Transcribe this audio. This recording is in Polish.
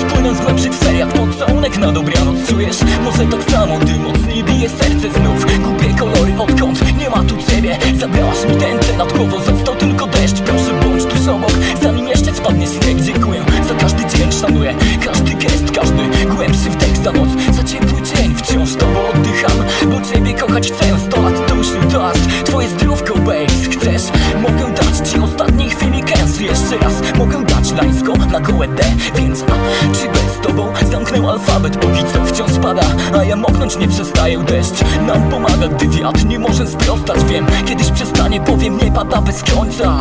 Płynąc głębszych seriach pocałunek na dobranoc Czujesz. Może tak samo, gdy mocniej bije serce znów. Gubię kolory odkąd nie ma tu ciebie. Zabrałaś mi tęczę nad głową, został tylko deszcz. Proszę bądź tuż obok, zanim jeszcze spadnie śnieg Dziękuję. Za każdy dzień, szanuję. Każdy gest, każdy głębszy wdech za noc Za ciepły dzień, wciąż tobą oddycham. Bo ciebie kochać chcę, sto lat to już dust Twoje zdrówko, base, chcesz? Mogę dać ci ostatniej chwili kęs Jeszcze raz, mogę dać lańsko na gołę D. ja moknąć nie przestaję Deszcz nam pomaga Gdy wiatr nie może sprostać. Wiem Kiedyś przestanie Powiem nie pada bez końca